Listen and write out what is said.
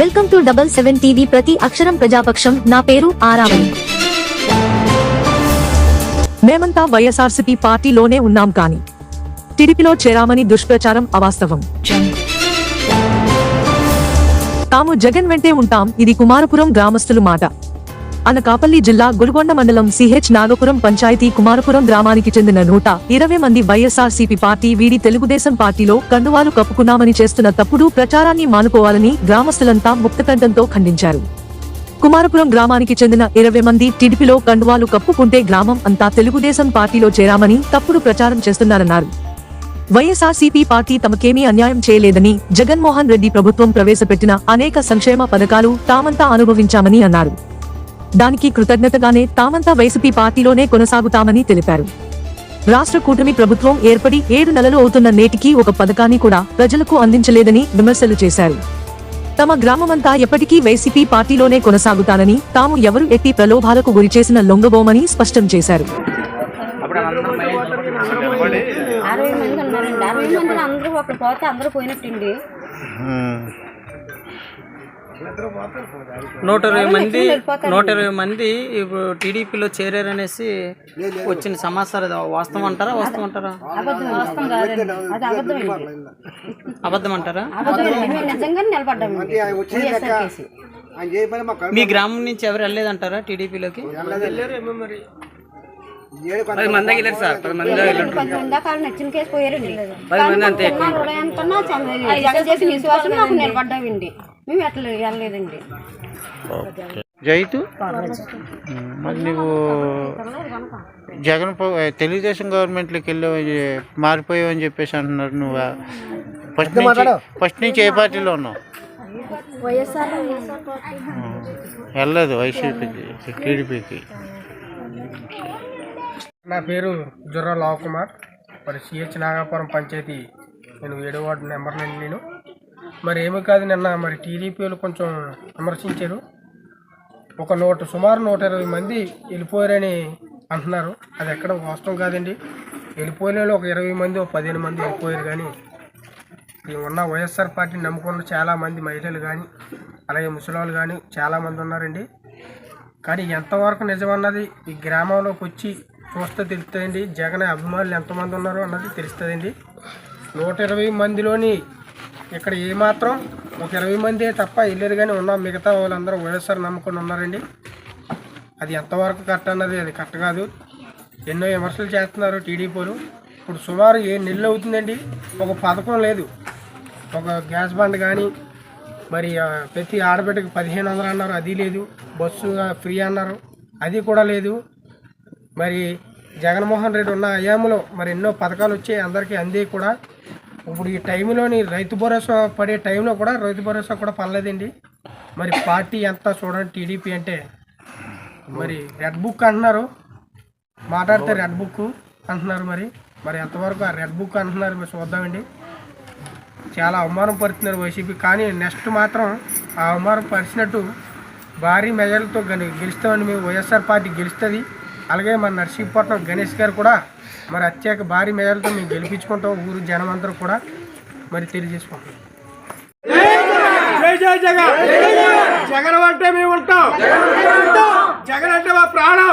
Welcome to double seven TV ప్రతి అక్షరం ప్రజాపక్షం. నా పేరు ఆరావణి మేమంతా వైఎస్ఆర్సీపీ పార్టీలోనే ఉన్నాం కానీ టీడీపీలో చేరామని దుష్ప్రచారం అవాస్తవం. తాము జగన్ వెంటే ఉంటాం ఇది కుమారపురం గ్రామస్తులు మాట. అనకాపల్లి జిల్లా గురుగొండ మండలం సిహెచ్ నాగపురం పంచాయతీ కుమారపురం గ్రామానికి చెందిన నూట ఇరవై మంది వైఎస్ఆర్సీపీ పార్టీ వీడి తెలుగుదేశం పార్టీలో కండువాలు కప్పుకున్నామని చేస్తున్న తప్పుడు ప్రచారాన్ని మానుకోవాలని గ్రామస్తులంతా ముక్తకంఠంతో ఖండించారు. కుమారపురం గ్రామానికి చెందిన ఇరవై మంది టిడిపిలో కండువాలు కప్పుకుంటే గ్రామం అంతా తెలుగుదేశం పార్టీలో చేరామని తప్పుడు ప్రచారం చేస్తున్నారన్నారు. వైఎస్ఆర్సీపీ పార్టీ తమకేమీ అన్యాయం చేయలేదని జగన్మోహన్ రెడ్డి ప్రభుత్వం ప్రవేశపెట్టిన అనేక సంక్షేమ పథకాలు తామంతా అనుభవించామని అన్నారు. దానికి కృతజ్ఞతగానే తామంతా వైసీపీ పార్టీలోనే కొనసాగుతామని తెలిపారు. రాష్ట్ర కూటమి ప్రభుత్వం ఏర్పడి ఏడు నెలలు అవుతున్న నేటికి ఒక పథకాన్ని కూడా ప్రజలకు అందించలేదని విమర్శలు చేశారు. తమ గ్రామమంతా ఎప్పటికీ వైసీపీ పార్టీలోనే కొనసాగుతానని తాము ఎవరు ఎట్టి ప్రలోభాలకు గురిచేసిన లొంగబోమని స్పష్టం చేశారు. అరవై మంది ఉన్నారండి అరవై మందిలో అందరూ ఒకరు పోతే అందరూ పోయినట్టండి. నూట ఇరవై మంది నూట ఇరవై మంది ఇప్పుడు టీడీపీలో చేరారనేసి వచ్చిన సమాచారం వాస్తవం అంటారా? వాస్తవం అంటారా? అబద్ధం అంటారా? మీ గ్రామం నుంచి ఎవరు వెళ్ళలేదంటారా టీడీపీలోకి? పది మంది దాకా వాళ్ళు నచ్చిన కేసు చేసిన విశ్వాసం నాకు నిలబడ్డామండి. మేము ఎట్లా వెళ్ళలేదండి. జైతు? మరి నువ్వు జగన్ తెలుగుదేశం గవర్నమెంట్లోకి వెళ్ళావు మారిపోయావు అని చెప్పేసి అంటున్నారు నువ్వు. ఫస్ట్ నుంచి ఫస్ట్ నుంచి ఏ పార్టీలో ఉన్నావు? ఉం. వెళ్ళలేదు వైసీపీకి టీడీపీకి. నా పేరు జుర్ర లావ్ కుమార్. మరి సిహెచ్ నాగాపురం పంచాయతీ. నేను ఏడో వార్డు నెంబర్ నేను. మరి ఏమి కాదు నిన్న మరి టీడీపీలు కొంచెం విమర్శించారు. ఒక నూట సుమారు నూట ఇరవై మంది వెళ్ళిపోయారని అంటున్నారు. అది ఎక్కడ వాస్తవం కాదండి. వెళ్ళిపోయిన వాళ్ళు ఒక ఇరవై మంది ఒక పదిహేను మంది వెళ్ళిపోయారు కానీ ఉన్న వైఎస్ఆర్ పార్టీని నమ్ముకున్న చాలామంది మహిళలు కానీ అలాగే ముసలాళ్ళు కానీ చాలామంది ఉన్నారండి. కానీ ఎంతవరకు నిజమన్నది ఈ గ్రామంలోకి వచ్చి చూస్తే తెలుస్తుందండి. జగన్ అభిమానులు ఎంతమంది ఉన్నారో అన్నది తెలుస్తుందండి. నూట ఇరవై మందిలోని ఇక్కడ ఏమాత్రం ఒక ఇరవై మందే తప్ప వెళ్ళారు కానీ ఉన్న. మిగతా వాళ్ళందరూ వైఎస్ఆర్ నమ్ముకొని ఉన్నారండి. అది ఎంతవరకు కరెక్ట్ అన్నది అది కరెక్ట్ కాదు. ఎన్నో విమర్శలు చేస్తున్నారు టీడీపీలు ఇప్పుడు సుమారు ఏ నెలలు అవుతుందండి? ఒక పథకం లేదు. ఒక గ్యాస్ బండ్ కానీ మరి ప్రతి ఆడబిడ్డకి పదిహేను వందలు అన్నారు. అది లేదు. బస్సు ఫ్రీ అన్నారు. అది కూడా లేదు. మరి జగన్మోహన్ రెడ్డి ఉన్న అయాములో మరి ఎన్నో పథకాలు వచ్చాయి. అందరికీ అందే కూడా. ఇప్పుడు ఈ టైంలోని రైతు భరోసా పడే టైంలో కూడా రైతు భరోసా కూడా పడలేదండి. మరి పార్టీ ఎంత చూడండి టీడీపీ అంటే. మరి రెడ్ బుక్ అంటున్నారు. మాట్లాడితే రెడ్ బుక్ అంటున్నారు మరి. మరి ఎంతవరకు ఆ రెడ్ బుక్ అంటున్నారు మరి చూద్దామండి. చాలా అవమానం పడుతున్నారు వైసీపీ. కానీ నెక్స్ట్ మాత్రం ఆ అవమానం పరిచినట్టు భారీ మెజార్టీతో గెలి గెలుస్తామని మేము. వైఎస్ఆర్ పార్టీ గెలుస్తుంది. అలాగే మన నర్సీపట్నం గణేష్ గారు కూడా మరి అత్యేక భారీ మెజార్టీతో మేము గెలిపించుకుంటాం ఊరు జనం అందరూ కూడా మరి తెలియజేసుకుంటాం జగన్! జగన్ అంటే మేము ఉంటాం. జగన్ అంటే మా ప్రాణం.